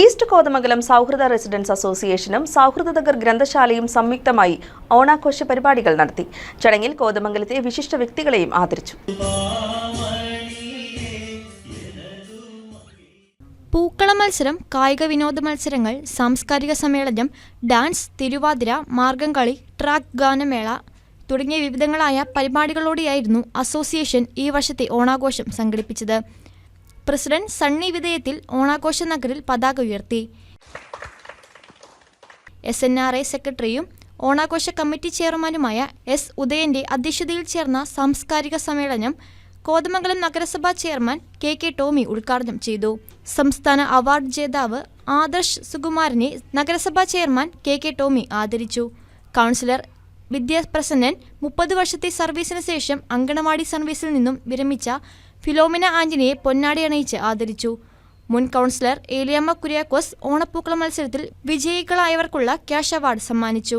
East Kothamangalam സൗഹൃദ residence അസോസിയേഷനും സൗഹൃദതകർ ഗ്രന്ഥശാലയും സംയുക്തമായി ഓണാഘോഷ പരിപാടികൾ നടത്തി. ചടങ്ങിൽ കോതമംഗലത്തെ വിശിഷ്ട വ്യക്തികളെയും ആദരിച്ചു. പൂക്കള മത്സരം കായിക വിനോദ മത്സരങ്ങൾ സാംസ്കാരിക സമ്മേളനം ഡാൻസ് തിരുവാതിര മാർഗംകളി ട്രാക്ക് ഗാനമേള തുടങ്ങിയ വിവിധങ്ങളായ പരിപാടികളോടെയായിരുന്നു അസോസിയേഷൻ ഈ വർഷത്തെ ഓണാഘോഷം സംഘടിപ്പിച്ചത്. പ്രസിഡന്റ് സണ്ണി വിധേയത്തിൽ ഓണാഘോഷ നഗറിൽ പതാക ഉയർത്തി. എസ് എൻ ആർ ഐ സെക്രട്ടറിയും ഓണാഘോഷ കമ്മിറ്റി ചെയർമാനുമായ എസ് ഉദയന്റെ അധ്യക്ഷതയിൽ ചേർന്ന സാംസ്കാരിക സമ്മേളനം കോതമംഗലം നഗരസഭാ ചെയർമാൻ കെ കെ ടോമി ഉദ്ഘാടനം ചെയ്തു. സംസ്ഥാന അവാർഡ് ജേതാവ് ആദർശ് സുകുമാരനെ നഗരസഭാ ചെയർമാൻ കെ കെ ടോമി ആദരിച്ചു. കൗൺസിലർ വിദ്യാപ്രസന്നൻ മുപ്പത് വർഷത്തെ സർവീസിന് ശേഷം അങ്കണവാടി സർവീസിൽ നിന്നും വിരമിച്ച ഫിലോമിന ആന്റണിയെ പൊന്നാടി അണയിച്ച് ആദരിച്ചു. മുൻ കൗൺസിലർ ഏലിയമ്മ കുര്യാക്കോസ് ഓണപ്പൂക്കള മത്സരത്തിൽ വിജയികളായവർക്കുള്ള ക്യാഷ് അവാർഡ് സമ്മാനിച്ചു.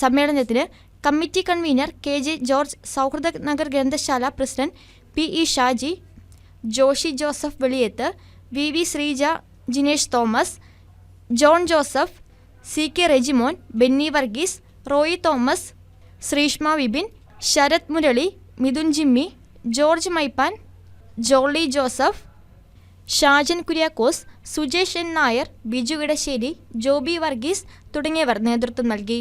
സമ്മേളനത്തിന് committee convener K J George Sauhrida Nagar ഗ്രന്ഥശാല president P E Shaji Joshy Joseph Veliyath V V Sreeja Jinesh Thomas John Joseph C K Rejimon Benny Varghese Roy Thomas Sreeshma Vipin Sarath Murali Mithun Jimmy George Maippan Jolly Joseph Shajan Kuriakose Sujesh N Nair Biju Edassery Joby Varghese തുടങ്ങിയവർ നേതൃത്വം നൽകി.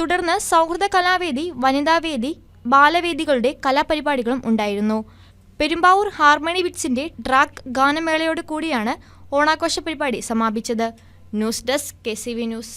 തുടർന്ന് സൗഹൃദ കലാവേദി വനിതാവേദി ബാലവേദികളുടെ കലാപരിപാടികളും ഉണ്ടായിരുന്നു. Perumbavoor harmony ബിറ്റ്സിന്റെ ഡ്രാഗ് ഗാനമേളയോട് കൂടിയാണ് ഓണാഘോഷ പരിപാടി സമാപിച്ചത്. News desk K news.